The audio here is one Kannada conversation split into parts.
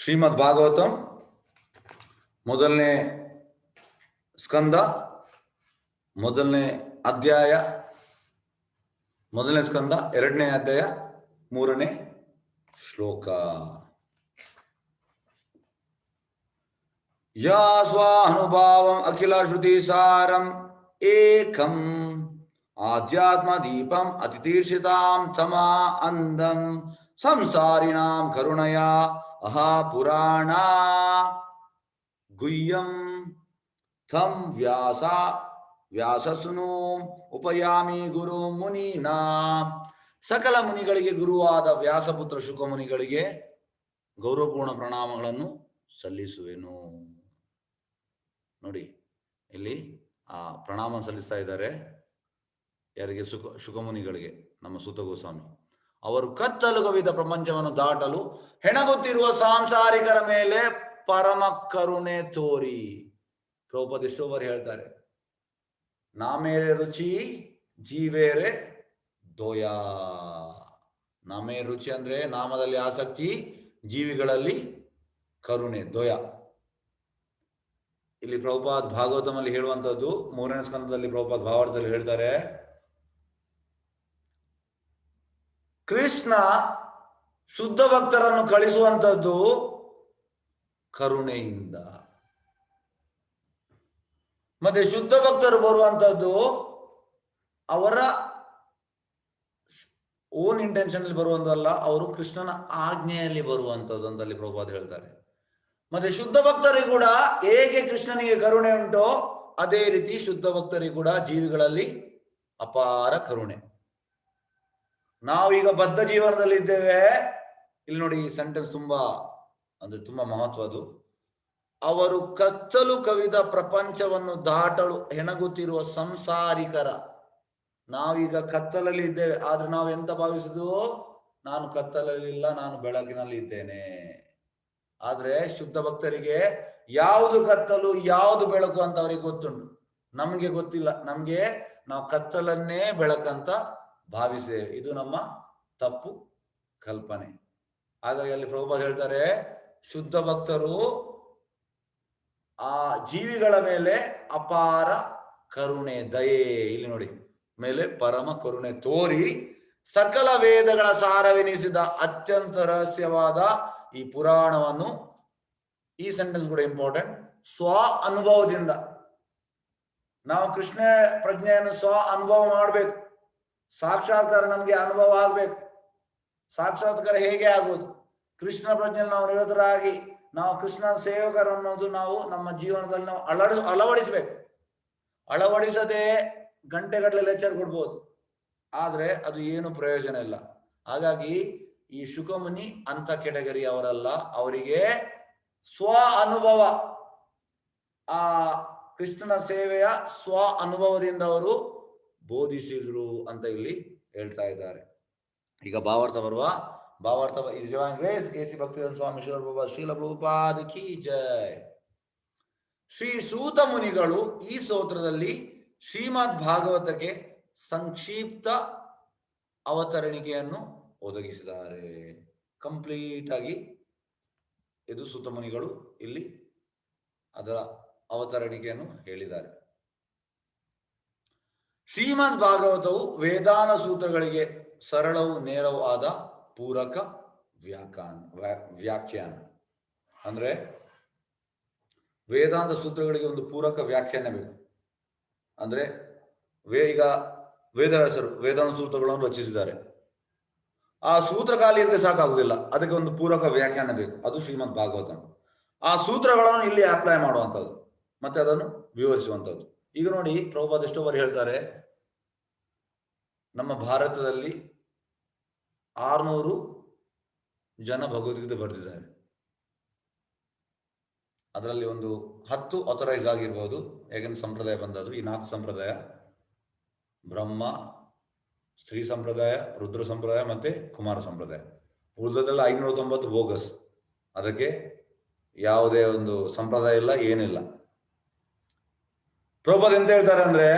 ಶ್ರೀಮದ್ ಭಾಗವತಂ ಮೊದಲನೇ ಸ್ಕಂದ ಮೊದಲನೇ ಅಧ್ಯಾಯ ಮೊದಲನೇ ಸ್ಕಂದ ಎರಡನೇ ಅಧ್ಯಾಯ ಮೂರನೇ ಶ್ಲೋಕ ಯಾ ಸ್ವಾನುಭಾವಂ ಅಖಿಲ ಶ್ರುತಿ ಸಾರಂ ಏಕಂ ಆಧ್ಯಾತ್ಮ ದೀಪಂ ಅತಿತೀರ್ಷಿತಾಂ ತಮಾ ಅಂಧಂ ಸಂಸಾರಿಣಾಂ ಕರುಣಯ ಅಹಾ ಪುರಾಣ ಗುಯ್ಯಂ ಥಂ ವ್ಯಾಸ ವ್ಯಾಸಸ್ನು ಉಪಯಾಮಿ ಗುರು ಮುನೀನಾ ಸಕಲ ಮುನಿಗಳಿಗೆ ಗುರುವಾದ ವ್ಯಾಸಪುತ್ರ ಶುಕ ಮುನಿಗಳಿಗೆ ಗೌರವಪೂರ್ಣ ಪ್ರಣಾಮಗಳನ್ನು ಸಲ್ಲಿಸುವೆನು. ನೋಡಿ, ಇಲ್ಲಿ ಆ ಪ್ರಣಾಮ ಸಲ್ಲಿಸ್ತಾ ಇದ್ದಾರೆ. ಯಾರಿಗೆ? ಸುಖ ಶುಕಮುನಿಗಳಿಗೆ, ನಮ್ಮ ಸುತ ಗೋಸ್ವಾಮಿ ಅವರು ಕತ್ತಲು ಕವಿದ ಪ್ರಪಂಚವನ್ನು ದಾಟಲು ಹೆಣಗುತ್ತಿರುವ ಸಾಂಸಾರಿಕರ ಮೇಲೆ ಪರಮ ಕರುಣೆ ತೋರಿ. ದ್ರೌಪದಿ ಸ್ಟೋಬರ್ ಹೇಳ್ತಾರೆ ನಾಮೇರೆ ರುಚಿ ಜೀವೇರೆ ದೋಯ. ನಾಮೇ ರುಚಿ ಅಂದ್ರೆ ನಾಮದಲ್ಲಿ ಆಸಕ್ತಿ, ಜೀವಿಗಳಲ್ಲಿ ಕರುಣೆ, ದೊಯ. ಇಲ್ಲಿ ಪ್ರಭುಪಾದ್ ಭಾಗವತಮಲ್ಲಿ ಹೇಳುವಂತದ್ದು ಮೂರನೇ ಸ್ಕಂದದಲ್ಲಿ ಪ್ರಭುಪಾದ್ ಭಾವಾರ್ಥದಲ್ಲಿ ಹೇಳ್ತಾರೆ ಕೃಷ್ಣ ಶುದ್ಧ ಭಕ್ತರನ್ನು ಕಳಿಸುವಂತದ್ದು ಕರುಣೆಯಿಂದ. ಮತ್ತೆ ಶುದ್ಧ ಭಕ್ತರು ಬರುವಂತದ್ದು ಅವರ ಓನ್ ಇಂಟೆನ್ಷನ್ ಅಲ್ಲಿ ಬರುವಂತಲ್ಲ ಅವರು ಕೃಷ್ಣನ ಆಜ್ಞೆಯಲ್ಲಿ ಬರುವಂತದ್ದು ಅಂತ ಅಲ್ಲಿ ಪ್ರಭುಪಾದ್ ಹೇಳ್ತಾರೆ. ಮತ್ತೆ ಶುದ್ಧ ಭಕ್ತರಿಗೆ ಕೂಡ ಹೇಗೆ ಕೃಷ್ಣನಿಗೆ ಕರುಣೆ ಉಂಟೋ, ಅದೇ ರೀತಿ ಶುದ್ಧ ಭಕ್ತರಿಗೆ ಕೂಡ ಜೀವಿಗಳಲ್ಲಿ ಅಪಾರ ಕರುಣೆ. ನಾವೀಗ ಬದ್ಧ ಜೀವನದಲ್ಲಿ ಇದ್ದೇವೆ. ಇಲ್ಲಿ ನೋಡಿ ಈ ಸೆಂಟೆನ್ಸ್ ತುಂಬಾ, ಅಂದ್ರೆ ತುಂಬಾ ಮಹತ್ವದು ಅವರು ಕತ್ತಲು ಕವಿದ ಪ್ರಪಂಚವನ್ನು ದಾಟಲು ಹೆಣಗುತ್ತಿರುವ ಸಂಸಾರಿಕರ. ನಾವೀಗ ಕತ್ತಲಲ್ಲಿ ಇದ್ದೇವೆ. ಆದ್ರೆ ನಾವು ಎಂತ ಭಾವಿಸುದು ನಾನು ಕತ್ತಲಲ್ಲಿಲ್ಲ ನಾನು ಬೆಳಕಿನಲ್ಲಿ ಇದ್ದೇನೆ. ಆದ್ರೆ ಶುದ್ಧ ಭಕ್ತರಿಗೆ ಯಾವುದು ಕತ್ತಲು, ಯಾವುದು ಬೆಳಕು ಅಂತ ಅವರಿಗೆ ಗೊತ್ತುಂಟು. ನಮಗೆ ಗೊತ್ತಿಲ್ಲ. ನಮ್ಗೆ ನಾವು ಕತ್ತಲನ್ನೇ ಬೆಳಕಂತ ಭಾವಿಸಿದ್ದೇವೆ. ಇದು ನಮ್ಮ ತಪ್ಪು ಕಲ್ಪನೆ. ಹಾಗಾಗಿ ಅಲ್ಲಿ ಪ್ರಭುಪಾದ ಹೇಳ್ತಾರೆ, ಶುದ್ಧ ಭಕ್ತರು ಆ ಜೀವಿಗಳ ಮೇಲೆ ಅಪಾರ ಕರುಣೆ, ದಯೆ ಇಲ್ಲಿ ನೋಡಿ. ಮೇಲೆ ಪರಮ ಕರುಣೆ ತೋರಿ ಸಕಲ ವೇದಗಳ ಸಾರವೆನಿಸಿದ ಅತ್ಯಂತ ರಹಸ್ಯವಾದ ಈ ಪುರಾಣವನ್ನು ಈ ಸೆಂಟೆನ್ಸ್ ಕೂಡ ಇಂಪಾರ್ಟೆಂಟ್ ಸ್ವ ಅನುಭವದಿಂದ. ನಾವು ಕೃಷ್ಣ ಪ್ರಜ್ಞೆಯನ್ನು ಸ್ವ ಅನುಭವ ಮಾಡಬೇಕು. ಸಾಕ್ಷಾತ್ಕಾರ ನಮಗೆ ಅನುಭವ ಆಗ್ಬೇಕು. ಸಾಕ್ಷಾತ್ಕಾರ ಹೇಗೆ ಆಗೋದು? ಕೃಷ್ಣ ಪ್ರಜ್ಞೆ ನಾವು ನಿರತರಾಗಿ, ನಾವು ಕೃಷ್ಣನ ಸೇವಕರು ಅನ್ನೋದು ನಾವು ನಮ್ಮ ಜೀವನದಲ್ಲಿ ನಾವು ಅಳಡ ಅಳವಡಿಸ್ಬೇಕು. ಅಳವಡಿಸದೆ ಗಂಟೆಗಟ್ಟಲೆ ಲೆಕ್ಚರ್ ಕೊಡ್ಬೋದು. ಆದ್ರೆ ಅದು ಏನು ಪ್ರಯೋಜನ ಇಲ್ಲ. ಹಾಗಾಗಿ ಈ ಶುಕಮುನಿ ಅಂತ ಕೆಟಗರಿ ಅವರಲ್ಲ, ಅವರಿಗೆ ಸ್ವ ಅನುಭವ. ಆ ಕೃಷ್ಣನ ಸೇವೆಯ ಸ್ವ ಅನುಭವದಿಂದ ಅವರು ಬೋಧಿಸಿದ್ರು ಅಂತ ಇಲ್ಲಿ ಹೇಳ್ತಾ ಇದ್ದಾರೆ. ಈಗ ಭಾವಾರ್ಥ ಬರುವ, ಭಾವಾರ್ಥ is grace K C Bhakti Swami Srila Prabhupada ಕಿ ಜಯ ಶ್ರೀ ಸೂತ ಮುನಿಗಳು ಈ ಸ್ತೋತ್ರದಲ್ಲಿ ಶ್ರೀಮದ್ ಭಾಗವತಕ್ಕೆ ಸಂಕ್ಷಿಪ್ತ ಅವತರಣಿಕೆಯನ್ನು ಒದಗಿಸಿದ್ದಾರೆ. ಕಂಪ್ಲೀಟ್ ಆಗಿ ಇದು ಸೂತಮುನಿಗಳು ಇಲ್ಲಿ ಅದರ ಅವತರಣಿಕೆಯನ್ನು ಹೇಳಿದ್ದಾರೆ. ಶ್ರೀಮದ್ ಭಾಗವತವು ವೇದಾನ ಸೂತ್ರಗಳಿಗೆ ಸರಳವು ನೇರವೂ ಆದ ಪೂರಕ ವ್ಯಾಖ್ಯಾನ ವ್ಯಾಖ್ಯಾನ. ಅಂದ್ರೆ ವೇದಾಂತ ಸೂತ್ರಗಳಿಗೆ ಒಂದು ಪೂರಕ ವ್ಯಾಖ್ಯಾನ ಬೇಕು. ಅಂದ್ರೆ ವೇ, ಈಗ ವೇದವ್ಯಾಸರು ವೇದಾಂತ ಸೂತ್ರಗಳನ್ನು ರಚಿಸಿದ್ದಾರೆ. ಆ ಸೂತ್ರ ಖಾಲಿ ಇದ್ರೆ ಸಾಕಾಗುದಿಲ್ಲ ಅದಕ್ಕೆ ಒಂದು ಪೂರಕ ವ್ಯಾಖ್ಯಾನ ಬೇಕು. ಅದು ಶ್ರೀಮದ್ ಭಾಗವತ ಆ ಸೂತ್ರಗಳನ್ನು ಇಲ್ಲಿ ಅಪ್ಲೈ ಮಾಡುವಂಥದ್ದು. ಮತ್ತೆ ಅದನ್ನು ವಿವರಿಸುವಂಥದ್ದು. ಈಗ ನೋಡಿ ಪ್ರಭುಪಾದ ಎಷ್ಟೋ ಬಾರಿ ಹೇಳ್ತಾರೆ? ನಮ್ಮ ಭಾರತದಲ್ಲಿ ಆರ್ನೂರು ಜನ ಭಗವದ್ಗೀತೆ ಬರೆದಿದ್ದಾರೆ. ಅದರಲ್ಲಿ ಒಂದು ಹತ್ತು ಅಥರೈಸ್ ಆಗಿರ್ಬೋದು. ಯಾಕಂದ್ರೆ ಸಂಪ್ರದಾಯ ಬಂದದ್ದು. ಈ ನಾಲ್ಕು ಸಂಪ್ರದಾಯ, ಬ್ರಹ್ಮ, ಸ್ತ್ರೀ ಸಂಪ್ರದಾಯ, ರುದ್ರ ಸಂಪ್ರದಾಯ ಮತ್ತೆ ಕುಮಾರ ಸಂಪ್ರದಾಯ. ಉಳಿದದೆಲ್ಲ ಐನೂರ ತೊಂಬತ್ತು ಬೋಗಸ್ ಅದಕ್ಕೆ ಯಾವುದೇ ಒಂದು ಸಂಪ್ರದಾಯ ಇಲ್ಲ, ಏನಿಲ್ಲ. ಪ್ರಭುಪಾದ ಎಂತ ಹೇಳ್ತಾರೆ ಅಂದ್ರೆ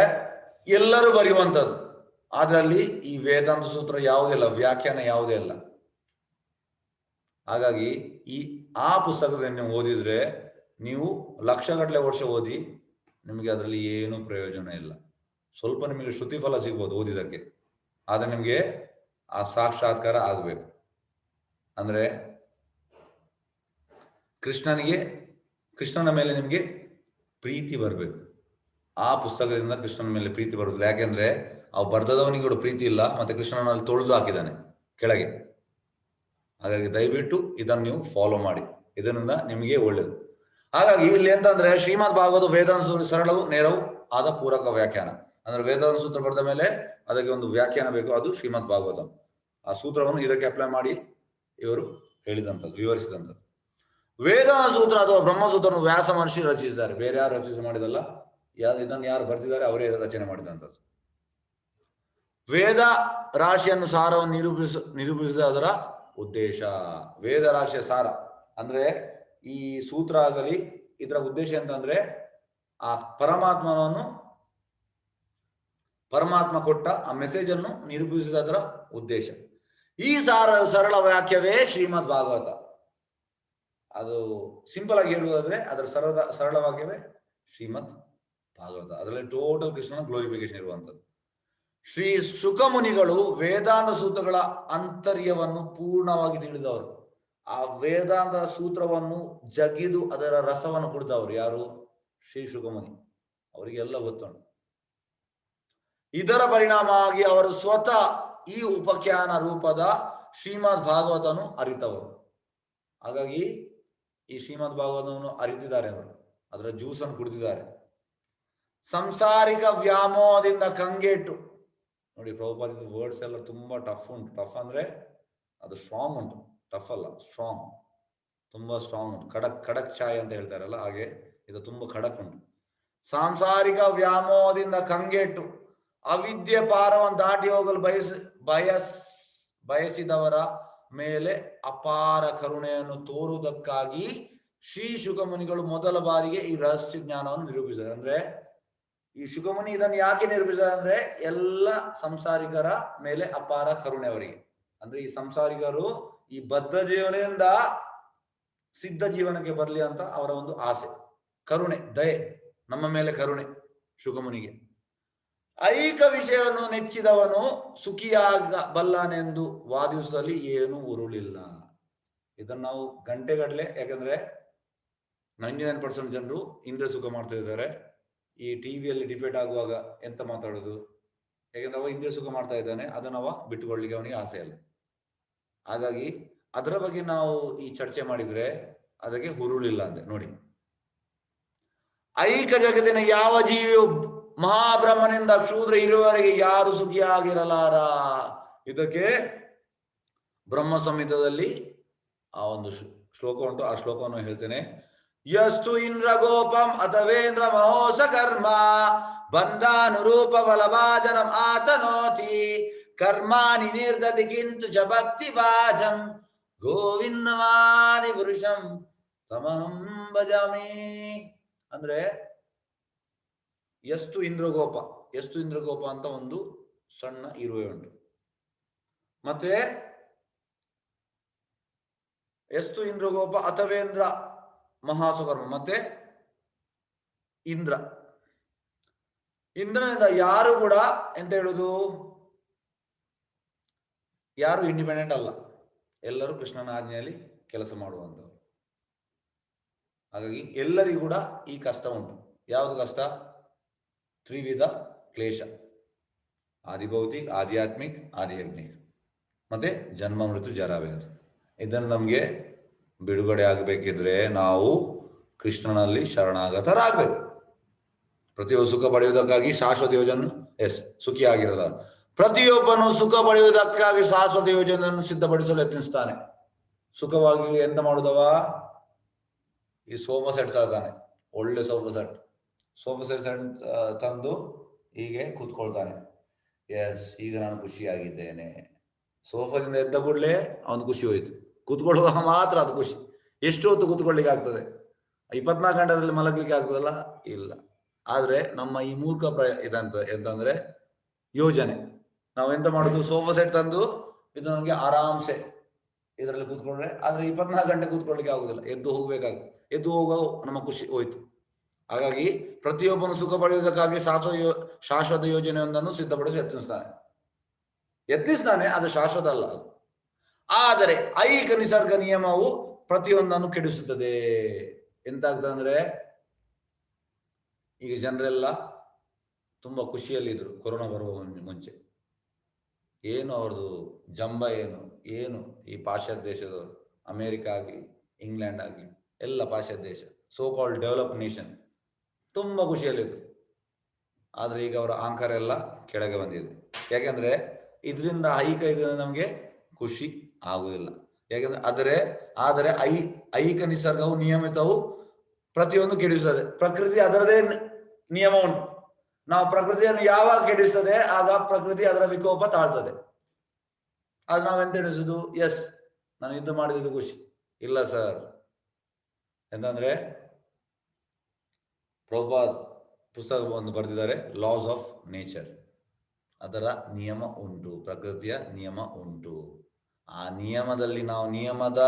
ಎಲ್ಲರೂ ಬರೆಯುವಂಥದ್ದು. ಅದರಲ್ಲಿ ಈ ವೇದಾಂತ ಸೂತ್ರ ಯಾವುದೇ ಇಲ್ಲ, ವ್ಯಾಖ್ಯಾನ ಯಾವುದೇ ಇಲ್ಲ. ಹಾಗಾಗಿ ಈ ಆ ಪುಸ್ತಕದಲ್ಲಿ ನೀವು ಓದಿದ್ರೆ ನೀವು ಲಕ್ಷಗಟ್ಟಲೆ ವರ್ಷ ಓದಿ ನಿಮಗೆ ಅದರಲ್ಲಿ ಏನೂ ಪ್ರಯೋಜನ ಇಲ್ಲ. ಸ್ವಲ್ಪ ನಿಮಗೆ ಶ್ರುತಿ ಫಲ ಸಿಗ್ಬೋದು ಓದಿದಕ್ಕೆ ಆದ್ರೆ ನಿಮಗೆ ಆ ಸಾಕ್ಷಾತ್ಕಾರ ಆಗಬೇಕು. ಅಂದ್ರೆ ಕೃಷ್ಣನಿಗೆ, ಕೃಷ್ಣನ ಮೇಲೆ ನಿಮಗೆ ಪ್ರೀತಿ ಬರಬೇಕು. ಆ ಪುಸ್ತಕದಿಂದ ಕೃಷ್ಣನ ಮೇಲೆ ಪ್ರೀತಿ ಬರುದಿಲ್ಲ. ಯಾಕೆಂದ್ರೆ ಅವ್ ಬರ್ದದವನಿಗೆ ಕೂಡ ಪ್ರೀತಿ ಇಲ್ಲ, ಮತ್ತೆ ಕೃಷ್ಣನಲ್ಲಿ ತೊಳೆದು ಹಾಕಿದ್ದಾನೆ ಕೆಳಗೆ. ಹಾಗಾಗಿ ದಯವಿಟ್ಟು ಇದನ್ನು ನೀವು ಫಾಲೋ ಮಾಡಿ. ಇದರಿಂದ ನಿಮಗೆ ಒಳ್ಳೇದು. ಹಾಗಾಗಿ ಇಲ್ಲಿ ಅಂತಂದ್ರೆ ಶ್ರೀಮದ್ ಭಾಗವತ ಸೂತ್ರ ಸರಳವು ನೇರವು ಆದ ಪೂರಕ ವ್ಯಾಖ್ಯಾನ. ಅಂದ್ರೆ ವೇದಾಂತ ಸೂತ್ರ ಬರೆದ ಮೇಲೆ ಅದಕ್ಕೆ ಒಂದು ವ್ಯಾಖ್ಯಾನ ಬೇಕು, ಅದು ಶ್ರೀಮದ್ ಭಾಗವತ. ಆ ಸೂತ್ರವನ್ನು ಇದಕ್ಕೆ ಅಪ್ಲೈ ಮಾಡಿ ಇವರು ಹೇಳಿದಂಥದ್ದು, ವಿವರಿಸಿದಂಥದ್ದು. ವೇದಾಂತ ಸೂತ್ರ ಅಥವಾ ಬ್ರಹ್ಮಸೂತ್ರವನ್ನು ವ್ಯಾಸ ಮಹರ್ಷಿ ರಚಿಸಿದ್ದಾರೆ. ಬೇರೆ ಯಾರು ರಚಿಸಿ ಮಾಡಿದಲ್ಲ? ಯಾರು ಇದನ್ನು ಯಾರು ಬರೆದಿದ್ದಾರೆ ಅವರೇ ರಚನೆ ಮಾಡಿದಂಥದ್ದು. ವೇದ ರಾಶಿಯನ್ನು ಸಾರವನ್ನು ನಿರೂಪಿಸ, ನಿರೂಪಿಸಿದ ಅದರ ಉದ್ದೇಶ. ವೇದ ರಾಶಿಯ ಸಾರ ಅಂದ್ರೆ ಈ ಸೂತ್ರ ಆಗಲಿ, ಇದರ ಉದ್ದೇಶ ಅಂತಂದ್ರೆ ಆ ಪರಮಾತ್ಮನನ್ನು, ಪರಮಾತ್ಮ ಕೊಟ್ಟ ಆ ಮೆಸೇಜ್ ಅನ್ನು ನಿರೂಪಿಸಿದ ಅದರ ಉದ್ದೇಶ. ಈ ಸಾರ, ಸರಳ ವಾಕ್ಯವೇ ಶ್ರೀಮದ್ ಭಾಗವತ. ಅದು ಸಿಂಪಲ್ ಆಗಿ ಹೇಳುವುದಾದ್ರೆ ಅದರ ಸರಳ ಸರಳ ವಾಕ್ಯವೇ ಶ್ರೀಮದ್ ಭಾಗವತ. ಅದರಲ್ಲಿ ಟೋಟಲ್ ಕೃಷ್ಣನ ಗ್ಲೋರಿಫಿಕೇಶನ್ ಇರುವಂತದ್ದು ಶ್ರೀ ಶುಕಮುನಿಗಳು ವೇದಾಂತ ಸೂತ್ರಗಳ ಅಂತರ್ಯವನ್ನು ಪೂರ್ಣವಾಗಿ ತಿಳಿದವರು. ಆ ವೇದಾಂತ ಸೂತ್ರವನ್ನು ಜಗಿದು ಅದರ ರಸವನ್ನು ಕುಡಿದವರು ಯಾರು? ಶ್ರೀ ಶುಕಮುನಿ. ಅವರಿಗೆಲ್ಲ ಗೊತ್ತುಂಟು. ಇದರ ಪರಿಣಾಮವಾಗಿ ಅವರು ಸ್ವತಃ ಈ ಉಪಖ್ಯಾನ ರೂಪದ ಶ್ರೀಮದ್ ಭಾಗವತನು ಅರಿತವರು. ಹಾಗಾಗಿ ಈ ಶ್ರೀಮದ್ ಭಾಗವತವನ್ನು ಅರಿತಿದ್ದಾರೆ ಅವರು. ಅದರ ಜ್ಯೂಸನ್ನು ಕುಡಿದಿದ್ದಾರೆ ಸಂಸಾರಿಕ ವ್ಯಾಮೋಹದಿಂದ ಕಂಗೆಟ್ಟು. ನೋಡಿ ಪ್ರಭುಪಾದ ವರ್ಡ್ಸ್ ಎಲ್ಲ ತುಂಬಾ ಟಫ್ ಉಂಟು. ಟಫ್ ಅಂದ್ರೆ ಅದು ಸ್ಟ್ರಾಂಗ್ ಉಂಟು. ಟಫ್ ಅಲ್ಲ ಸ್ಟ್ರಾಂಗ್ ತುಂಬಾ ಸ್ಟ್ರಾಂಗ್ ಉಂಟು. ಖಡಕ್ ಖಡಕ್ ಛಾಯ್ ಅಂತ ಹೇಳ್ತಾರಲ್ಲ, ಹಾಗೆ ಇದು ತುಂಬಾ ಖಡಕ್ ಉಂಟು. ಸಾಂಸಾರಿಕ ವ್ಯಾಮೋಹದಿಂದ ಕಂಗೆಟ್ಟು. ಅವಿದ್ಯೆ ಪಾರವನ್ನು ದಾಟಿ ಹೋಗಲು ಬಯಸ, ಬಯಸ್, ಬಯಸಿದವರ ಮೇಲೆ ಅಪಾರ ಕರುಣೆಯನ್ನು ತೋರುವುದಕ್ಕಾಗಿ ಶ್ರೀ ಶುಕಮುನಿಗಳು ಮೊದಲ ಬಾರಿಗೆ ಈ ರಹಸ್ಯ ಜ್ಞಾನವನ್ನು ನಿರೂಪಿಸಿದ್ದಾರೆ. ಅಂದ್ರೆ ಈ ಶುಕಮುನಿ ಇದನ್ನು ಯಾಕೆ ನಿರ್ಮಿಸ ಅಂದ್ರೆ ಎಲ್ಲ ಸಂಸಾರಿಕರ ಮೇಲೆ ಅಪಾರ ಕರುಣೆ ಅವರಿಗೆ. ಅಂದ್ರೆ ಈ ಸಂಸಾರಿಕರು ಈ ಬದ್ಧ ಜೀವನದಿಂದ ಸಿದ್ಧ ಜೀವನಕ್ಕೆ ಬರಲಿ ಅಂತ ಅವರ ಒಂದು ಆಸೆ. ಕರುಣೆ, ದಯೆ, ನಮ್ಮ ಮೇಲೆ ಕರುಣೆ ಶುಕಮುನಿಗೆ ಐಕ ವಿಷಯವನ್ನು ನೆಚ್ಚಿದವನು ಸುಖಿಯಾಗಬಲ್ಲನೆಂದು ವಾದಿಸುವಲ್ಲಿ ಏನೂ ಉರುಳಿಲ್ಲ. ಇದನ್ನು ನಾವು ಗಂಟೆಗಟ್ಟಲೆ, ಯಾಕಂದ್ರೆ ನೈಂಟಿ ನೈನ್ ಪರ್ಸೆಂಟ್ ಜನರು ಇಂದ್ರ ಸುಖ ಮಾಡ್ತಾ ಇದ್ದಾರೆ. ಈ ಟಿವಿಯಲ್ಲಿ ಡಿಬೇಟ್ ಆಗುವಾಗ ಎಂತ ಮಾತಾಡೋದು? ಯಾಕಂದ್ರೆ ಅವ ಹಿಂದೆ ಸುಖ ಮಾಡ್ತಾ ಇದ್ದಾನೆ, ಅದನ್ನ ಅವ ಬಿಟ್ಟುಕೊಳ್ಳಿಕ್ಕೆ ಅವನಿಗೆ ಆಸೆ ಇಲ್ಲ. ಹಾಗಾಗಿ ಅದರ ಬಗ್ಗೆ ನಾವು ಈ ಚರ್ಚೆ ಮಾಡಿದ್ರೆ ಅದಕ್ಕೆ ಹುರುಳಿಲ್ಲ ಅಂದೆ, ನೋಡಿ. ಐಕ ಜಗತ್ತಿನ ಯಾವ ಜೀವಿಯು ಮಹಾಬ್ರಹ್ಮನಿಂದ ಶೂದ್ರ ಇರುವವರೆಗೆ ಯಾರು ಸುಖಿಯಾಗಿರಲಾರ? ಇದಕ್ಕೆ ಬ್ರಹ್ಮ ಸಂಹಿತದಲ್ಲಿ ಆ ಒಂದು ಶ್ಲೋ- ಶ್ಲೋಕ ಉಂಟು, ಆ ಶ್ಲೋಕವನ್ನು ಹೇಳ್ತೇನೆ. ಯಸ್ತು ಇಂದ್ರ ಗೋಪಂ ಅಥವೇಂದ್ರ ಮಹೋಸ ಕರ್ಮ ಬಂಧಾನುರೂಪ ಬಲಭಾಜನಂ ಆತನೋತಿ ಕರ್ಮಾನಿ ನಿರ್ಧತಿ ಕಿಂತು ಚ ಭಕ್ತಿ ಭಾಜಂ ಪುರುಷಂ ತಮಹಂ ಭಜಾಮಿ ಅಂದ್ರೆ ಎಷ್ಟು ಇಂದ್ರಗೋಪ ಎಷ್ಟು ಇಂದ್ರಗೋಪ ಅಂತ ಒಂದು ಸಣ್ಣ ಇರುವೆ ಉಂಟು. ಮತ್ತೆ ಎಷ್ಟು ಇಂದ್ರಗೋಪ ಅಥವೇಂದ್ರ ಮಹಾಸುಕರ್ಮ. ಮತ್ತೆ ಇಂದ್ರ. ಇಂದ್ರನಿಂದ ಯಾರು ಕೂಡ ಎಂತ ಹೇಳುದು? ಯಾರು ಇಂಡಿಪೆಂಡೆಂಟ್ ಅಲ್ಲ. ಎಲ್ಲರೂ ಕೃಷ್ಣನ ಆಜ್ಞೆಯಲ್ಲಿ ಕೆಲಸ ಮಾಡುವಂಥವ್ರು ಹಾಗಾಗಿ ಎಲ್ಲರಿಗೂ ಕೂಡ ಈ ಕಷ್ಟ ಉಂಟು. ಯಾವುದು ಕಷ್ಟ? ತ್ರಿವಿಧ ಕ್ಲೇಶ. ಆದಿಭೌತಿಕ್ ಆಧ್ಯಾತ್ಮಿಕ್ ಆದಿಯಜ್ಞಿಕ್. ಮತ್ತೆ ಜನ್ಮ, ಮೃತ್ಯು ಜರಾವೇದ ಇದನ್ನು ನಮಗೆ ಬಿಡುಗಡೆ ಆಗಬೇಕಿದ್ರೆ ನಾವು ಕೃಷ್ಣನಲ್ಲಿ ಶರಣಾಗತರಾಗಬೇಕು. ಪ್ರತಿಯೊಬ್ಬ ಸುಖ ಪಡೆಯುವುದಕ್ಕಾಗಿ ಶಾಶ್ವತ ಯೋಜನೆ, ಎಸ್, ಸುಖಿ ಆಗಿರಲ್ಲ. ಪ್ರತಿಯೊಬ್ಬನು ಸುಖ ಪಡೆಯುವುದಕ್ಕಾಗಿ ಶಾಶ್ವತ ಯೋಜನೆಯನ್ನು ಸಿದ್ಧಪಡಿಸಲು ಯತ್ನಿಸ್ತಾನೆ. ಸುಖವಾಗಿ ಎಂತ ಮಾಡುದವ? ಈ ಸೋಫಾ ಸೆಟ್ ತರ್ತಾನೆ, ಒಳ್ಳೆ ಸೋಫಾ ಸೆಟ್. ಸೋಫಾ ಸೆಟ್ ತಂದು ಹೀಗೆ ಕೂತ್ಕೊಳ್ತಾನೆ. ಎಸ್, ಈಗ ನಾನು ಖುಷಿಯಾಗಿದ್ದೇನೆ. ಸೋಫಾದಿಂದ ಎದ್ದ ಕೂಡಲೇ ಅವನು ಖುಷಿ ಹೋಯ್ತು. ಕೂತ್ಕೊಳ್ಳುವಾಗ ಮಾತ್ರ ಅದು ಖುಷಿ. ಎಷ್ಟು ಹೊತ್ತು ಕೂತ್ಕೊಳ್ಳಿಕ್ಕೆ ಆಗ್ತದೆ? ಇಪ್ಪತ್ನಾಲ್ಕು ಗಂಟೆದಲ್ಲಿ ಮಲಗಲಿಕ್ಕೆ ಆಗ್ತದಲ್ಲ? ಇಲ್ಲ. ಆದ್ರೆ ನಮ್ಮ ಈ ಮೂರ್ಖ ಪ್ರ ಇದಂತ ಎಂತಂದ್ರೆ ಯೋಜನೆ. ನಾವು ಎಂತ ಮಾಡುದು? ಸೋಫಾ ಸೆಟ್ ತಂದು ಇದು ನನಗೆ ಆರಾಮ್ಸೆ ಇದರಲ್ಲಿ ಕೂತ್ಕೊಂಡ್ರೆ. ಆದ್ರೆ ಇಪ್ಪತ್ನಾಲ್ಕು ಗಂಟೆ ಕೂತ್ಕೊಳ್ಳಿಕ್ಕೆ ಆಗುದಿಲ್ಲ. ಎದ್ದು ಹೋಗ್ಬೇಕಾಗ ಎದ್ದು ಹೋಗೋ ನಮ್ಮ ಖುಷಿ ಹೋಯ್ತು. ಹಾಗಾಗಿ ಪ್ರತಿಯೊಬ್ಬನು ಸುಖ ಪಡೆಯುವುದಕ್ಕಾಗಿ ಶಾಶ್ವತ ಯೋ, ಶಾಶ್ವತ ಯೋಜನೆಯೊಂದನ್ನು ಸಿದ್ಧಪಡಿಸಿ ಯತ್ನಿಸ್ತಾನೆ. ಯತ್ನಿಸ್ತಾನೆ, ಅದು ಶಾಶ್ವತ ಅಲ್ಲ ಅದು. ಆದರೆ ಐಕ ನಿಸರ್ಗ ನಿಯಮವು ಪ್ರತಿಯೊಂದನ್ನು ಕೆಡಿಸುತ್ತದೆ. ಎಂತಾಗ್ತದೆ ಅಂದ್ರೆ, ಈಗ ಜನರೆಲ್ಲ ತುಂಬಾ ಖುಷಿಯಲ್ಲಿದ್ರು ಕೊರೋನಾ ಬರುವ ಮುಂಚೆ ಏನು ಅವ್ರದ್ದು ಜಂಬ ಏನು? ಏನು ಈ ಪಾಶ್ಚಾತ್ಯ ದೇಶದವರು? ಅಮೇರಿಕ ಆಗಲಿ, ಇಂಗ್ಲೆಂಡ್ ಆಗಲಿ, ಎಲ್ಲ ಪಾಶ್ಚಾತ್ಯ ದೇಶ ಸೋ ಕಾಲ್ಡ್ ಡೆವಲಪ್ ನೇಷನ್ ತುಂಬಾ ಖುಷಿಯಲ್ಲಿದ್ರು. ಆದ್ರೆ ಈಗ ಅವರ ಅಹಂಕಾರ ಎಲ್ಲ ಕೆಳಗೆ ಬಂದಿದೆ. ಯಾಕೆಂದ್ರೆ, ಇದರಿಂದ ಐಕ ಇದರಿಂದ ನಮಗೆ ಖುಷಿ. ಆಗುವುದಿಲ್ಲ ಯಾಕಂದ್ರೆ ಆದರೆ ಆದರೆ ಐ ಐಕ ನಿಸರ್ಗವು ನಿಯಮಿತವು ಪ್ರತಿಯೊಂದು ಕೆಡಿಸುತ್ತದೆ ಪ್ರಕೃತಿ ಅದರದೇ ನಿಯಮವನ್ನು. ನಾವು ಪ್ರಕೃತಿಯನ್ನು ಯಾವಾಗ ಕೆಡಿಸ್ತದೆ, ಆಗ ಪ್ರಕೃತಿ ಅದರ ವಿಕೋಪ ತಾಳ್ತದೆ. ಅದು ನಾವೆಂತ ಎಣಿಸುದು? ಎಸ್ ನಾನು ಇದು ಮಾಡಿದ್ದು ಖುಷಿ. ಇಲ್ಲ ಸರ್ ಎಂತಂದ್ರೆ ಪುಸ್ತಕ ಒಂದು ಬರೆದಿದ್ದಾರೆ ಲಾಸ್ ಆಫ್ ನೇಚರ್ ಅದರ ನಿಯಮ ಉಂಟು, ಪ್ರಕೃತಿಯ ನಿಯಮ ಉಂಟು. ಆ ನಿಯಮದಲ್ಲಿ ನಾವು ನಿಯಮದ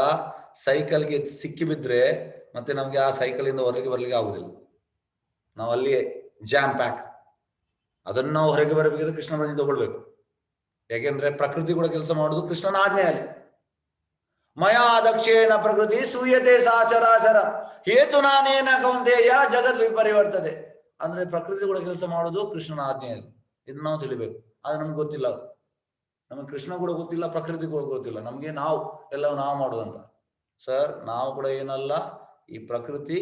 ಸೈಕಲ್ಗೆ ಸಿಕ್ಕಿಬಿದ್ರೆ ಮತ್ತೆ ನಮ್ಗೆ ಆ ಸೈಕಲ್ ಇಂದ ಹೊರಗೆ ಬರ್ಲಿಕ್ಕೆ ಆಗುದಿಲ್ಲ. ನಾವು ಅಲ್ಲಿ ಜಾಮ್ ಪ್ಯಾಕ್ ಅದನ್ನು ಹೊರಗೆ ಬರಬೇಕಾದ್ರೆ ಕೃಷ್ಣ ಬನ್ನಿ ತಗೊಳ್ಬೇಕು. ಯಾಕೆಂದ್ರೆ ಪ್ರಕೃತಿ ಕೂಡ ಕೆಲಸ ಮಾಡುದು ಕೃಷ್ಣನ ಆಜ್ಞೆಯಲ್ಲಿ. ಮಯಾ ದಕ್ಷೇಣ ಪ್ರಕೃತಿ ಸೂಯತೆ ಸಾಚರಾಚರ. ಹೇತು ನಾನೇನ ಕೌಂತೆಯ ಜಗತ್ ವಿಪರಿವರ್ತದೆ. ಅಂದ್ರೆ ಪ್ರಕೃತಿ ಕೂಡ ಕೆಲಸ ಮಾಡುದು ಕೃಷ್ಣನ ಆಜ್ಞೆಯಲ್ಲಿ. ಇದನ್ನ ನಾವು ತಿಳಿಬೇಕು. ಅದು ನಮ್ಗೆ ಗೊತ್ತಿಲ್ಲ ನಮಗೆ ಕೃಷ್ಣ ಕೂಡ ಗೊತ್ತಿಲ್ಲ, ಪ್ರಕೃತಿ ಕೂಡ ಗೊತ್ತಿಲ್ಲ. ನಮ್ಗೆ ನಾವು, ಎಲ್ಲ ನಾವು ಮಾಡೋದಂತ. ಸರ್ ನಾವು ಕೂಡ ಏನಲ್ಲ, ಈ ಪ್ರಕೃತಿ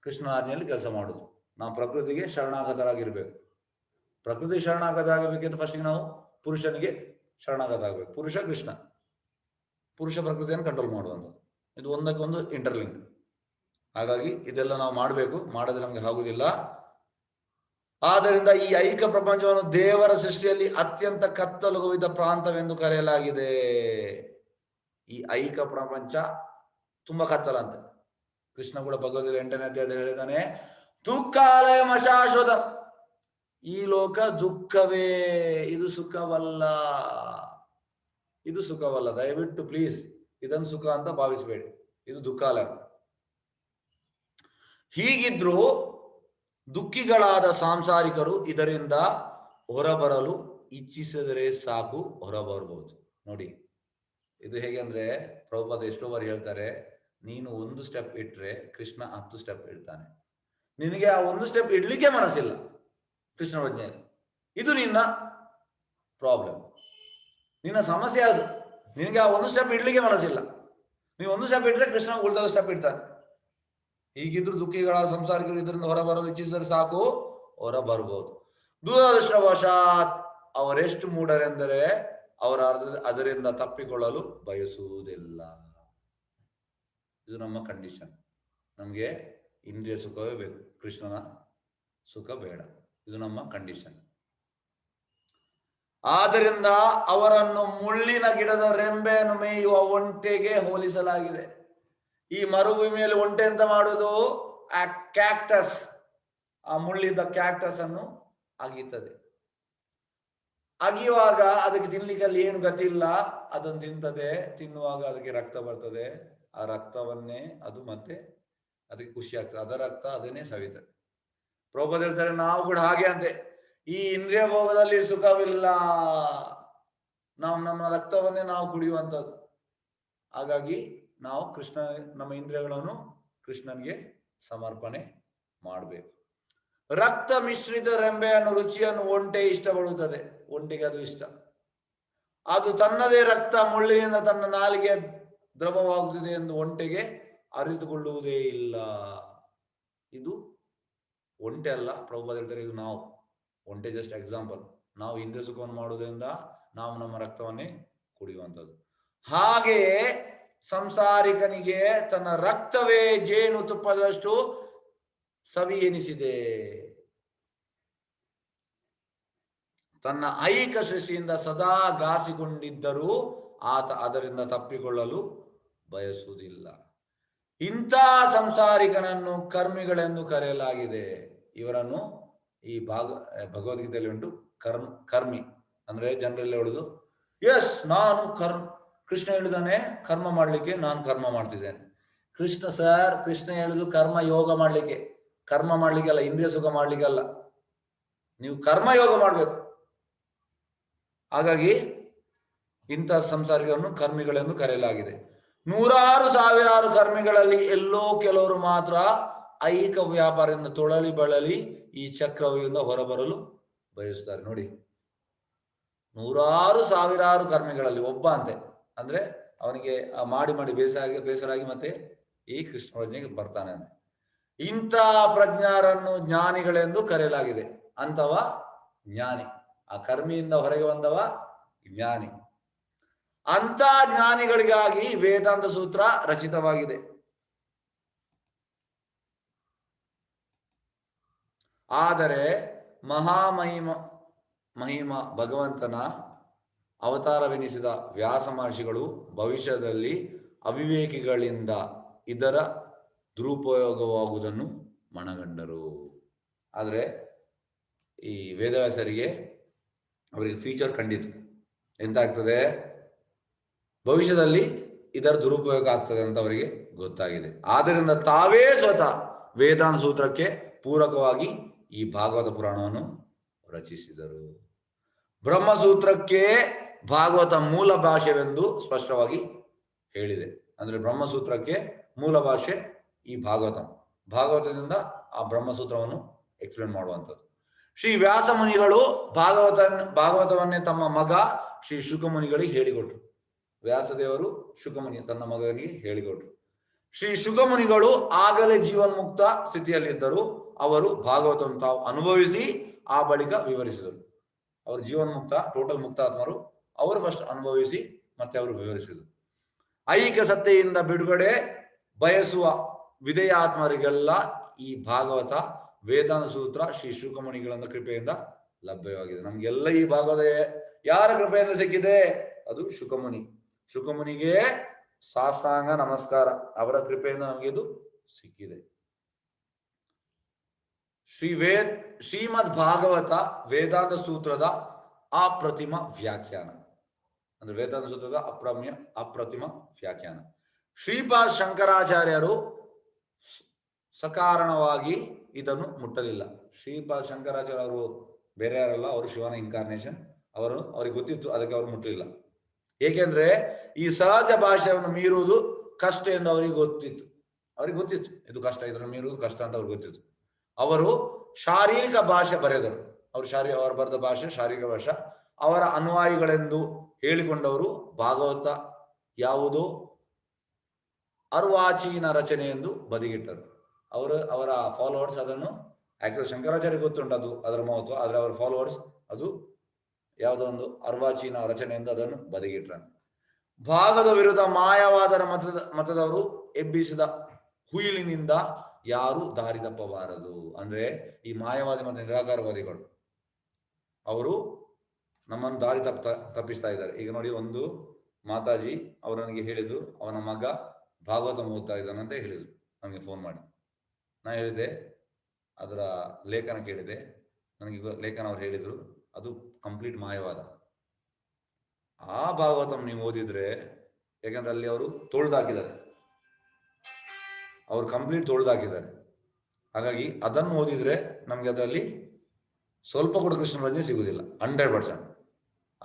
ಕೃಷ್ಣ ಆಜ್ಞೆಯಲ್ಲಿ ಕೆಲಸ ಮಾಡುದು. ನಾವು ಪ್ರಕೃತಿಗೆ ಶರಣಾಗತರಾಗಿರ್ಬೇಕು. ಪ್ರಕೃತಿ ಶರಣಾಗತ ಆಗಬೇಕಿದ್ರೆ ಫಸ್ಟಿಗೆ ನಾವು ಪುರುಷನಿಗೆ ಶರಣಾಗತ ಆಗಬೇಕು ಪುರುಷ, ಕೃಷ್ಣ. ಪುರುಷ ಪ್ರಕೃತಿಯನ್ನು ಕಂಟ್ರೋಲ್ ಮಾಡುವಂಥದ್ದು. ಇದು ಒಂದಕ್ಕೊಂದು ಇಂಟರ್ಲಿಂಕ್ ಹಾಗಾಗಿ ಇದೆಲ್ಲ ನಾವು ಮಾಡಬೇಕು. ಮಾಡಿದ್ರೆ ನಮಗೆ ಆಗುದಿಲ್ಲ. ಆದ್ದರಿಂದ ಈ ಐಕ ಪ್ರಪಂಚವನ್ನು ದೇವರ ಸೃಷ್ಟಿಯಲ್ಲಿ ಅತ್ಯಂತ ಕತ್ತಲುಗುವಿದ ಪ್ರಾಂತವೆಂದು ಕರೆಯಲಾಗಿದೆ. ಈ ಐಕ ಪ್ರಪಂಚ ತುಂಬಾ ಕತ್ತಲಂತೆ ಕೃಷ್ಣ ಕೂಡ ಭಗವದ್ಗೀತೆ ಎಂಟನೇ ಅಧ್ಯಾಯದಲ್ಲಿ ಹೇಳಿದಾನೆ ದುಃಖಾಲಯ ಮಶಾಶ್ವತ ಈ ಲೋಕ ದುಃಖವೇ, ಇದು ಸುಖವಲ್ಲ. ಇದು ಸುಖವಲ್ಲ. ದಯವಿಟ್ಟು ಪ್ಲೀಸ್ ಇದನ್ನು ಸುಖ ಅಂತ ಭಾವಿಸಬೇಡಿ. ಇದು ದುಃಖಾಲಯ. ಹೀಗಿದ್ರು ದುಃಖಿಗಳಾದ ಸಾಂಸಾರಿಕರು ಇದರಿಂದ ಹೊರಬರಲು ಇಚ್ಛಿಸಿದರೆ ಸಾಕು, ಹೊರಬರಬಹುದು. ನೋಡಿ, ಇದು ಹೇಗೆ ಅಂದ್ರೆ ಪ್ರಭುಪಾದ ಎಷ್ಟೋ ಬಾರಿ ಹೇಳ್ತಾರೆ, ನೀನು ಒಂದು ಸ್ಟೆಪ್ ಇಟ್ರೆ ಕೃಷ್ಣ ಹತ್ತು ಸ್ಟೆಪ್ ಇಡ್ತಾನೆ. ನಿನಗೆ ಆ ಒಂದು ಸ್ಟೆಪ್ ಇಡ್ಲಿಕ್ಕೆ ಮನಸ್ಸಿಲ್ಲ ಕೃಷ್ಣ ಪ್ರಜ್ಞೆಯಲ್ಲಿ. ಇದು ನಿನ್ನ ಪ್ರಾಬ್ಲಮ್ ನಿನ್ನ ಸಮಸ್ಯೆ ಅದು. ನಿನಗೆ ಆ ಒಂದು ಸ್ಟೆಪ್ ಇಡ್ಲಿಕ್ಕೆ ಮನಸ್ಸಿಲ್ಲ. ನೀವು ಒಂದು ಸ್ಟೆಪ್ ಇಟ್ರೆ ಕೃಷ್ಣ ಉಳಿದ ಸ್ಟೆಪ್ ಇಡ್ತಾನೆ. ಹೀಗಿದ್ರು ದುಃಖಿಗಳ ಸಂಸಾರಿಕರು ಇದರಿಂದ ಹೊರಬರಲು ಇಚ್ಛಿಸಿದರೆ ಸಾಕು? ಹೊರ ಬರ್ಬೋದು ದುರದೃಷ್ಟವಶಾತ್ ಅವರೆಷ್ಟು ಮೂಡರೆಂದರೆ ಅವರ ಅದರಿಂದ ತಪ್ಪಿಕೊಳ್ಳಲು ಬಯಸುವುದಿಲ್ಲ. ಇದು ನಮ್ಮ ಕಂಡೀಷನ್ ನಮಗೆ ಇಂದ್ರಿಯ ಸುಖವೇ ಬೇಕು. ಕೃಷ್ಣನ ಸುಖ ಬೇಡ. ಇದು ನಮ್ಮ ಕಂಡೀಷನ್ ಆದ್ದರಿಂದ ಅವರನ್ನು ಮುಳ್ಳಿನ ಗಿಡದ ರೆಂಬೆಯನ್ನು ಮೇಯುವ ಒಂಟೆಗೆ ಹೋಲಿಸಲಾಗಿದೆ. ಈ ಮರುಭೂಮಿಯಲ್ಲಿ ಒಂಟೆ ಅಂತ ಮಾಡುವುದು? ಆ ಕ್ಯಾಕ್ಟಸ್ ಆ ಮುಳ್ಳಿದ್ದ ಕ್ಯಾಕ್ಟಸ್ ಅನ್ನು ಅಗೀತದೆ ಅಗಿಯುವಾಗ ಅದಕ್ಕೆ ತಿನ್ಲಿಕ್ಕೆ ಏನು ಗತಿ ಇಲ್ಲ. ಅದನ್ನು ತಿಂತದೆ. ತಿನ್ನುವಾಗ ಅದಕ್ಕೆ ರಕ್ತ ಬರ್ತದೆ. ಆ ರಕ್ತವನ್ನೇ ಅದು ಮತ್ತೆ ಅದಕ್ಕೆ ಖುಷಿ ಆಗ್ತದೆ ಅದರ ರಕ್ತ ಅದನ್ನೇ ಸವಿತದೆ. ಪ್ರಭುಪದ ಹೇಳ್ತಾರೆ, ನಾವು ಕೂಡ ಹಾಗೆ ಅಂತೆ. ಈ ಇಂದ್ರಿಯ ಭೋಗದಲ್ಲಿ ಸುಖವಿಲ್ಲ. ನಾವು ನಮ್ಮ ರಕ್ತವನ್ನೇ ನಾವು ಕುಡಿಯುವಂಥದ್ದು. ಹಾಗಾಗಿ ನಾವು ಕೃಷ್ಣ, ನಮ್ಮ ಇಂದ್ರಿಯಗಳನ್ನು ಕೃಷ್ಣನಿಗೆ ಸಮರ್ಪಣೆ ಮಾಡಬೇಕು. ರಕ್ತ ಮಿಶ್ರಿತ ರೆಂಬೆಯನ್ನು, ರುಚಿಯನ್ನು ಒಂಟೆ ಇಷ್ಟಪಡುತ್ತದೆ ಒಂಟೆಗೆ ಅದು ಇಷ್ಟ. ಅದು ತನ್ನದೇ ರಕ್ತ ಮುಳ್ಳಿನಿಂದ ತನ್ನ ನಾಲಿಗೆ ದ್ರವವಾಗುತ್ತದೆ ಎಂದು ಒಂಟೆಗೆ ಅರಿತುಕೊಳ್ಳುವುದೇ ಇಲ್ಲ. ಇದು ಒಂಟೆ ಅಲ್ಲ, ಪ್ರಭುಪಾದ ಹೇಳ್ತಾರೆ ಇದು ನಾವು. ಒಂಟೆ ಜಸ್ಟ್ ಎಕ್ಸಾಂಪಲ್ ನಾವು ಇಂದ್ರಿಯ ಸುಖವನ್ನು ಮಾಡುವುದರಿಂದ ನಾವು ನಮ್ಮ ರಕ್ತವನ್ನೇ ಕುಡಿಯುವಂಥದ್ದು. ಹಾಗೆಯೇ ಸಂಸಾರಿಕನಿಗೆ ತನ್ನ ರಕ್ತವೇ ಜೇನು ತುಪ್ಪದಷ್ಟು ಸವಿ ಎನಿಸಿದೆ. ತನ್ನ ಐಕ ಸೃಷ್ಟಿಯಿಂದ ಸದಾ ಗಾಸಿಕೊಂಡಿದ್ದರೂ ಆತ ಅದರಿಂದ ತಪ್ಪಿಕೊಳ್ಳಲು ಬಯಸುವುದಿಲ್ಲ. ಇಂಥ ಸಂಸಾರಿಕನನ್ನು ಕರ್ಮಿಗಳೆಂದು ಕರೆಯಲಾಗಿದೆ. ಇವರನ್ನು ಈ ಭಾಗ ಭಗವದ್ಗೀತೆಯಲ್ಲಿ ಉಂಟು ಕರ್ಮ, ಕರ್ಮಿ. ಅಂದ್ರೆ ಜನರಲ್ಲಿ ಹೊಡೆದು ಎಸ್ ನಾನು ಕರ್ಮ ಕೃಷ್ಣ ಹೇಳಿದಾನೆ, ಕರ್ಮ ಮಾಡ್ಲಿಕ್ಕೆ ನಾನು ಕರ್ಮ ಮಾಡ್ತಿದ್ದೇನೆ. ಕೃಷ್ಣ, ಸರ್, ಕೃಷ್ಣ ಹೇಳುದು ಕರ್ಮ ಯೋಗ ಮಾಡ್ಲಿಕ್ಕೆ. ಕರ್ಮ ಮಾಡ್ಲಿಕ್ಕೆ ಅಲ್ಲ, ಇಂದ್ರಿಯ ಸುಖ ಮಾಡ್ಲಿಕ್ಕೆ ಅಲ್ಲ. ನೀವು ಕರ್ಮ ಯೋಗ ಮಾಡ್ಬೇಕು. ಹಾಗಾಗಿ ಇಂತಹ ಸಂಸಾರಿಗಳನ್ನು ಕರ್ಮಿಗಳೆಂದು ಕರೆಯಲಾಗಿದೆ. ನೂರಾರು ಸಾವಿರಾರು ಕರ್ಮಿಗಳಲ್ಲಿ ಎಲ್ಲೋ ಕೆಲವರು ಮಾತ್ರ ಐಕ ವ್ಯಾಪಾರದಿಂದ ತೊಳಲಿ ಬಳಲಿ ಈ ಚಕ್ರವ್ಯೂಹದಿಂದ ಹೊರಬರಲು ಬಯಸುತ್ತಾರೆ ನೋಡಿ, ನೂರಾರು ಸಾವಿರಾರು ಕರ್ಮಿಗಳಲ್ಲಿ ಒಬ್ಬ ಅಂತೆ. ಅಂದ್ರೆ ಅವನಿಗೆ ಮಾಡಿ ಮಾಡಿ ಬೇಸರಾಗಿ ಬೇಸರಾಗಿ ಮತ್ತೆ ಈ ಕೃಷ್ಣ ಪ್ರಜ್ಞೆಗೆ ಬರ್ತಾನೆ ಅಂತ. ಇಂಥ ಪ್ರಜ್ಞಾರನ್ನು ಜ್ಞಾನಿಗಳೆಂದು ಕರೆಯಲಾಗಿದೆ. ಅಂತವ ಜ್ಞಾನಿ. ಆ ಕರ್ಮಿಯಿಂದ ಹೊರಗೆ ಬಂದವ ಜ್ಞಾನಿ. ಅಂತ ಜ್ಞಾನಿಗಳಿಗಾಗಿ ವೇದಾಂತ ಸೂತ್ರ ರಚಿತವಾಗಿದೆ. ಆದರೆ ಮಹಾಮಹಿಮ, ಮಹಿಮ ಭಗವಂತನ ಅವತಾರವೆನಿಸಿದ ವ್ಯಾಸ ಮಹರ್ಷಿಗಳು ಭವಿಷ್ಯದಲ್ಲಿ ಅವಿವೇಕಿಗಳಿಂದ ಇದರ ದುರುಪಯೋಗವಾಗುವುದನ್ನು ಮನಗಂಡರು. ಆದರೆ ಈ ವೇದವ್ಯಾಸರಿಗೆ ಅವರಿಗೆ ಫ್ಯೂಚರ್ ಕಂಡಿತು. ಎಂತಾಗ್ತದೆ? ಭವಿಷ್ಯದಲ್ಲಿ ಇದರ ದುರುಪಯೋಗ ಆಗ್ತದೆ ಅಂತ ಅವರಿಗೆ ಗೊತ್ತಾಗಿದೆ. ಆದ್ದರಿಂದ ತಾವೇ ಸ್ವತಃ ವೇದಾಂತ ಸೂತ್ರಕ್ಕೆ ಪೂರಕವಾಗಿ ಈ ಭಾಗವತ ಪುರಾಣವನ್ನು ರಚಿಸಿದರು. ಬ್ರಹ್ಮಸೂತ್ರಕ್ಕೆ ಭಾಗವತ ಮೂಲ ಭಾಷೆವೆಂದು ಸ್ಪಷ್ಟವಾಗಿ ಹೇಳಿದೆ. ಅಂದ್ರೆ ಬ್ರಹ್ಮಸೂತ್ರಕ್ಕೆ ಮೂಲ ಭಾಷೆ ಈ ಭಾಗವತ. ಭಾಗವತದಿಂದ ಆ ಬ್ರಹ್ಮಸೂತ್ರವನ್ನು ಎಕ್ಸ್ಪ್ಲೇನ್ ಮಾಡುವಂಥದ್ದು. ಶ್ರೀ ವ್ಯಾಸ ಮುನಿಗಳು ಭಾಗವತ ಭಾಗವತವನ್ನೇ ತಮ್ಮ ಮಗ ಶ್ರೀ ಶುಕಮುನಿಗಳಿಗೆ ಹೇಳಿಕೊಟ್ರು. ವ್ಯಾಸದೇವರು ಶುಕಮುನಿ ತನ್ನ ಮಗನಿಗೆ ಹೇಳಿಕೊಟ್ರು. ಶ್ರೀ ಶುಕಮುನಿಗಳು ಆಗಲೇ ಜೀವನ್ಮುಕ್ತ ಸ್ಥಿತಿಯಲ್ಲಿದ್ದರು ಅವರು ಭಾಗವತವನ್ನು ತಾವು ಅನುಭವಿಸಿ ಆ ಬಳಿಕ ವಿವರಿಸಿದರು. ಅವರು ಜೀವನ್ಮುಕ್ತ ಟೋಟಲ್ ಮುಕ್ತಾತ್ಮರು ಅವರು ಫಸ್ಟ್ ಅನುಭವಿಸಿ ಮತ್ತೆ ಅವರು ವಿವರಿಸಿದರು. ಐಹಿಕ ಸತ್ತೆಯಿಂದ ಬಿಡುಗಡೆ ಬಯಸುವ ವಿಧೇಯಾತ್ಮರಿಗೆಲ್ಲ ಈ ಭಾಗವತ, ವೇದಾಂತ ಸೂತ್ರ, ಶ್ರೀ ಶುಕಮಣಿಗಳನ್ನ ಕೃಪೆಯಿಂದ ಲಭ್ಯವಾಗಿದೆ. ನಮ್ಗೆಲ್ಲ ಈ ಭಾಗವತ ಯಾರ ಕೃಪೆಯಿಂದ ಸಿಕ್ಕಿದೆ? ಅದು ಶುಕಮುನಿ ಶುಕಮುನಿಗೆ ಸಾಷ್ಟಾಂಗ ನಮಸ್ಕಾರ. ಅವರ ಕೃಪೆಯಿಂದ ನಮಗೆ ಇದು ಸಿಕ್ಕಿದೆ. ಶ್ರೀ ವೇದ್ ಶ್ರೀಮದ್ ಭಾಗವತ ವೇದಾಂತ ಸೂತ್ರದ ಅಪ್ರತಿಮ ವ್ಯಾಖ್ಯಾನ. ಅಂದ್ರೆ ವೇದಾಂತ ಸೂತ್ರದ ಅಪ್ರಮ್ಯ, ಅಪ್ರತಿಮ ವ್ಯಾಖ್ಯಾನ. ಶ್ರೀಪಾದ ಶಂಕರಾಚಾರ್ಯರು ಸಕಾರಣವಾಗಿ ಇದನ್ನು ಮುಟ್ಟಲಿಲ್ಲ. ಶ್ರೀಪಾದ ಶಂಕರಾಚಾರ್ಯ ಅವರು ಬೇರೆ ಯಾರಲ್ಲ, ಅವರು ಶಿವನ ಇನ್ಕಾರ್ನೇಷನ್ ಅವರು ಅವ್ರಿಗೆ ಗೊತ್ತಿತ್ತು, ಅದಕ್ಕೆ ಅವರು ಮುಟ್ಟಲಿಲ್ಲ. ಏಕೆಂದ್ರೆ ಈ ಸಹಜ ಭಾಷೆಯನ್ನು ಮೀರುವುದು ಕಷ್ಟ ಎಂದು ಅವರಿಗೆ ಗೊತ್ತಿತ್ತು. ಅವ್ರಿಗೆ ಗೊತ್ತಿತ್ತು, ಇದು ಕಷ್ಟ, ಇದನ್ನು ಮೀರುವುದು ಕಷ್ಟ ಅಂತ ಅವ್ರಿಗೆ ಗೊತ್ತಿತ್ತು. ಅವರು ಶಾರೀರಿಕ ಭಾಷೆ ಬರೆದರು. ಅವರು ಶಾರೀ, ಅವರು ಬರೆದ ಭಾಷೆ ಶಾರೀರಿಕ ಭಾಷೆ. ಅವರ ಅನುಯಾಯಿಗಳೆಂದು ಹೇಳಿಕೊಂಡವರು ಭಾಗವತ ಯಾವುದೋ? ಅರ್ವಾಚೀನ ರಚನೆ ಎಂದು ಬದಿಗಿಟ್ಟರು. ಅವರು, ಅವರ ಫಾಲೋವರ್ಸ್ ಅದನ್ನು ಆಕ್ಚುಲಿ ಶಂಕರಾಚಾರ್ಯ ಗೊತ್ತುಂಟು ಅದು ಅದರ ಮಹತ್ವ, ಆದರೆ ಅವರ ಫಾಲೋವರ್ಸ್ ಅದು ಯಾವುದೋ ಒಂದು ಅರ್ವಾಚೀನ ರಚನೆ ಎಂದು ಅದನ್ನು ಬದಿಗಿಟ್ರ. ಭಾಗದ ವಿರುದ್ಧ ಮಾಯವಾದರ ಮತದ, ಮತದವರು ಎಬ್ಬಿಸಿದ ಹುಯಿಲಿನಿಂದ ಯಾರು ದಾರಿ ತಪ್ಪಬಾರದು ಅಂದ್ರೆ ಈ ಮಾಯವಾದಿ ಮತ್ತು ನಿರಾಕಾರವಾದಿಗಳು, ಅವರು ನಮ್ಮನ್ನು ದಾರಿ ತಪ್ಪ, ತಪ್ಪಿಸ್ತಾ ಇದ್ದಾರೆ. ಈಗ ನೋಡಿ ಒಂದು ಮಾತಾಜಿ ಅವರು ನನಗೆ ಹೇಳಿದ್ರು ಅವನ ಮಗ ಭಾಗವತ ಓದ್ತಾ ಇದ್ದಾನಂತ ಹೇಳಿದ್ರು. ನನಗೆ ಫೋನ್ ಮಾಡಿ. ನಾ ಹೇಳಿದೆ, ಅದರ ಲೇಖನ ಕೇಳಿದೆ. ನನಗೆ ಲೇಖನ ಅವ್ರು ಹೇಳಿದ್ರು, ಅದು ಕಂಪ್ಲೀಟ್ ಮಾಯವಾದ. ಆ ಭಾಗವತಂ ನೀವು ಓದಿದ್ರೆ, ಯಾಕಂದ್ರೆ ಅಲ್ಲಿ ಅವರು ತೊಳ್ದಾಕಿದ್ದಾರೆ. ಅವರು ಕಂಪ್ಲೀಟ್ ತೊಳ್ದಾಕಿದ್ದಾರೆ. ಹಾಗಾಗಿ ಅದನ್ನು ಓದಿದ್ರೆ ನಮ್ಗೆ ಅದರಲ್ಲಿ ಸ್ವಲ್ಪ ಕೂಡ ಕೃಷ್ಣ ಪ್ರಜ್ಞೆ ಸಿಗುವುದಿಲ್ಲ ಹಂಡ್ರೆಡ್ ಪರ್ಸೆಂಟ್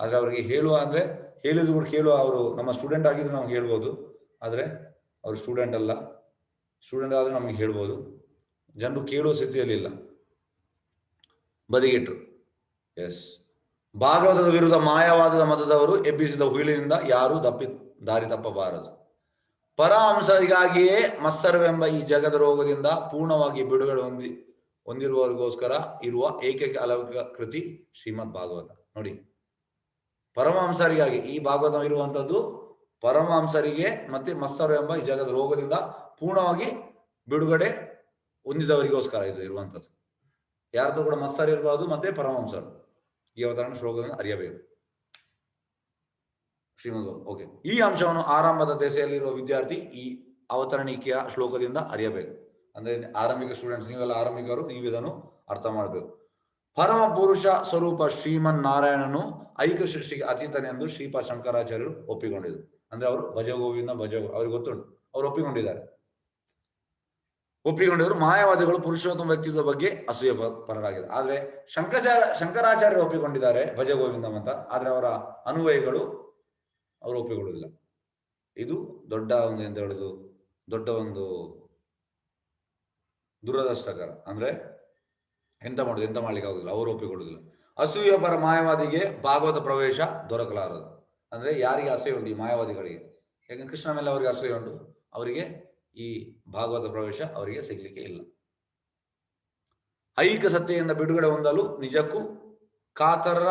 ಆದ್ರೆ ಅವರಿಗೆ ಹೇಳುವ ಅಂದ್ರೆ ಹೇಳಿದ್ರು ಕೂಡ ಕೇಳುವ ಅವರು ನಮ್ಮ ಸ್ಟೂಡೆಂಟ್ ಆಗಿದ್ರು ನಮ್ಗೆ ಹೇಳ್ಬೋದು. ಆದರೆ ಅವರು ಸ್ಟೂಡೆಂಟ್ ಅಲ್ಲ. ಸ್ಟೂಡೆಂಟ್ ಆದ್ರೂ ನಮಗೆ ಹೇಳ್ಬೋದು. ಜನರು ಕೇಳುವ ಸ್ಥಿತಿಯಲ್ಲಿ ಇಲ್ಲ. ಬದಿಗಿಟ್ರು. ಎಸ್ ಭಾಗವತದ ವಿರುದ್ಧ ಮಾಯವಾದದ ಮತದವರು ಎಬ್ಬಿಸಿದ ಹುಯಿಲಿನಿಂದ ಯಾರೂ ತಪ್ಪಿ ದಾರಿ ತಪ್ಪಬಾರದು. ಪರಹಂಸರಿಗಾಗಿಯೇ ಮತ್ಸರವೆಂಬ ಈ ಜಗದ ರೋಗದಿಂದ ಪೂರ್ಣವಾಗಿ ಬಿಡುಗಡೆ ಹೊಂದಿ, ಹೊಂದಿರುವವರಿಗೋಸ್ಕರ ಇರುವ ಏಕೈಕ ಅಲೌಕಿಕ ಕೃತಿ ಶ್ರೀಮದ್ ಭಾಗವತ ನೋಡಿ. ಪರಮಹಂಸರಿಗಾಗಿ ಈ ಭಾಗವತ ಇರುವಂತದ್ದು ಪರಮಾಂಸರಿಗೆ ಮತ್ತೆ ಮತ್ಸರು ಎಂಬ ಈ ಜಗದ ರೋಗದಿಂದ ಪೂರ್ಣವಾಗಿ ಬಿಡುಗಡೆ ಹೊಂದಿದವರಿಗೋಸ್ಕರ ಇದು ಇರುವಂತದ್ದು. ಯಾರ್ದು ಕೂಡ ಮತ್ಸರಿ ಇರಬಾರ್ದು, ಮತ್ತೆ ಪರಮಾಂಸರು. ಈ ಅವತರಣ ಶ್ಲೋಕದಿಂದ ಅರಿಯಬೇಕು. ಶ್ರೀಮದ್ ಓಕೆ ಈ ಅಂಶವನ್ನು ಆರಂಭದ ದೆಸೆಯಲ್ಲಿರುವ ವಿದ್ಯಾರ್ಥಿ ಈ ಅವತರಣಿಕೆಯ ಶ್ಲೋಕದಿಂದ ಅರಿಯಬೇಕು. ಅಂದ್ರೆ ಆರಂಭಿಕ ಸ್ಟೂಡೆಂಟ್ಸ್ ನೀವೆಲ್ಲ ಆರಂಭಿಕರು, ನೀವು ಇದನ್ನು ಅರ್ಥ ಮಾಡಬೇಕು. ಪರಮ ಪುರುಷ ಸ್ವರೂಪ ಶ್ರೀಮನ್ ನಾರಾಯಣನು ಐಕ ಸೃಷ್ಟಿಗೆ ಅತೀತನೆಂದು ಶ್ರೀಪ ಶಂಕರಾಚಾರ್ಯರು ಒಪ್ಪಿಕೊಂಡಿದ್ರು. ಅಂದ್ರೆ ಅವರು ಭಜ ಗೋವಿಂದ ಭಜ ಅವ್ರಿಗೆ ಗೊತ್ತುಂಟು. ಅವ್ರು ಒಪ್ಪಿಕೊಂಡಿದ್ದಾರೆ. ಒಪ್ಪಿಕೊಂಡಿದ್ರು. ಮಾಯಾವಾದಿಗಳು ಪುರುಷೋತ್ತಮ ವ್ಯಕ್ತಿತ್ವದ ಬಗ್ಗೆ ಅಸೂಯ ಪರರಾಗಿದೆ. ಆದ್ರೆ ಶಂಕರಾಚಾರ್ಯ, ಶಂಕರಾಚಾರ್ಯರು ಒಪ್ಪಿಕೊಂಡಿದ್ದಾರೆ ಭಜ ಗೋವಿಂದಂ ಅಂತ. ಆದ್ರೆ ಅವರ ಅನುವಯಗಳು ಅವರು ಒಪ್ಪಿಕೊಳ್ಳುವುದಿಲ್ಲ. ಇದು ದೊಡ್ಡ ಒಂದು ಎಂತ ಹೇಳುದು? ದೊಡ್ಡ ಒಂದು ದುರದೃಷ್ಟಕರ. ಅಂದ್ರೆ ಎಂತ ಮಾಡುದು, ಎಂತ ಮಾಡ್ಲಿಕ್ಕೆ ಆಗುದಿಲ್ಲ, ಅವರು ಒಪ್ಪಿಕೊಳ್ಳುದಿಲ್ಲ ಅಸೂಯ ಪರ ಮಾಯವಾದಿಗೆ ಭಾಗವತ ಪ್ರವೇಶ ದೊರಕಲಾರದು. ಅಂದ್ರೆ ಯಾರಿಗೆ ಅಸೂಯೆ ಉಂಟು? ಈ ಮಾಯವಾದಿಗಳಿಗೆ. ಯಾಕಂದ್ರೆ ಕೃಷ್ಣ ಮೇಲೆ ಅವರಿಗೆ ಅಸೂಯೆ ಉಂಟು. ಅವರಿಗೆ ಈ ಭಾಗವತ ಪ್ರವೇಶ ಅವರಿಗೆ ಸಿಗ್ಲಿಕ್ಕೆ ಇಲ್ಲ. ಐಕ ಸತ್ಯೆಯಿಂದ ಬಿಡುಗಡೆ ಹೊಂದಲು ನಿಜಕ್ಕೂ ಕಾತರ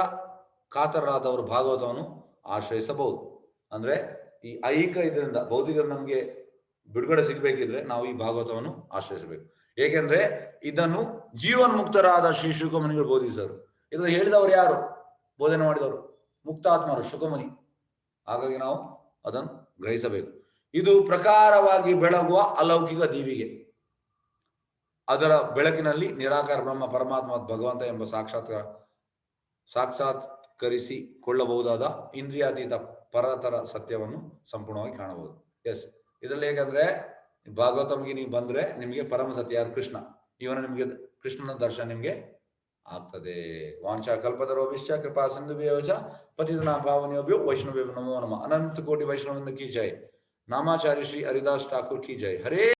ಕಾತರರಾದವರು ಭಾಗವತವನ್ನು ಆಶ್ರಯಿಸಬಹುದು. ಅಂದ್ರೆ ಈ ಐಕ ಇದರಿಂದ ಭೌತಿಕ ನಮಗೆ ಬಿಡುಗಡೆ ಸಿಗಬೇಕಿದ್ರೆ ನಾವು ಈ ಭಾಗವತವನ್ನು ಆಶ್ರಯಿಸಬೇಕು. ಏಕೆಂದ್ರೆ ಇದನ್ನು ಜೀವನ್ಮುಕ್ತರಾದ ಶ್ರೀ ಶುಕಮುನಿಗಳು ಬೋಧಿಸಿದರು. ಇದನ್ನು ಹೇಳಿದವರು ಯಾರು? ಬೋಧನೆ ಮಾಡಿದವರು ಮುಕ್ತಾತ್ಮರು ಶುಕಮುನಿ ಹಾಗಾಗಿ ನಾವು ಅದನ್ನು ಗ್ರಹಿಸಬೇಕು. ಇದು ಪ್ರಕಾರವಾಗಿ ಬೆಳಗುವ ಅಲೌಕಿಕ ದೀವಿಗೆ. ಅದರ ಬೆಳಕಿನಲ್ಲಿ ನಿರಾಕಾರ ಬ್ರಹ್ಮ ಪರಮಾತ್ಮ ಭಗವಂತ ಎಂಬ ಸಾಕ್ಷಾತ್ಕಾರ ಸಾಕ್ಷಾತ್ಕರಿಸಿಕೊಳ್ಳಬಹುದಾದ ಇಂದ್ರಿಯಾತೀತ ಪರತರ ಸತ್ಯವನ್ನು ಸಂಪೂರ್ಣವಾಗಿ ಕಾಣಬಹುದು. ಎಸ್ ಇದರಲ್ಲಿ ಹೇಗಂದ್ರೆ ಭಾಗವತಮ್ಗೆ ನೀವು ಬಂದ್ರೆ ನಿಮಗೆ ಪರಮ ಸತ್ಯ ಯಾರು? ಕೃಷ್ಣ. ಇವನ ನಿಮಗೆ ಕೃಷ್ಣನ ದರ್ಶನ ನಿಮಗೆ ಆಗ್ತದೆ. ವಾಂಚಾ ಕಲ್ಪದ ರೋಭಿಶ್ಚ ಕೃಪಾ ಸಿಂಧು ಯೋಚ ಪತಿತನ ಪಾವನಿಯೋಭ್ಯೋ ವೈಷ್ಣವ್ಯ ನಮೋ ನಮ. ಅನಂತ ಕೋಟಿ ವೈಷ್ಣವಿಂದ ಕಿ ಜೈ. ನಾಮಾಚಾರ್ಯ ಶ್ರೀ ಹರಿದಾಸ್ ಠಾಕೂರ್ ಕಿ ಜೈ. ಹರೇ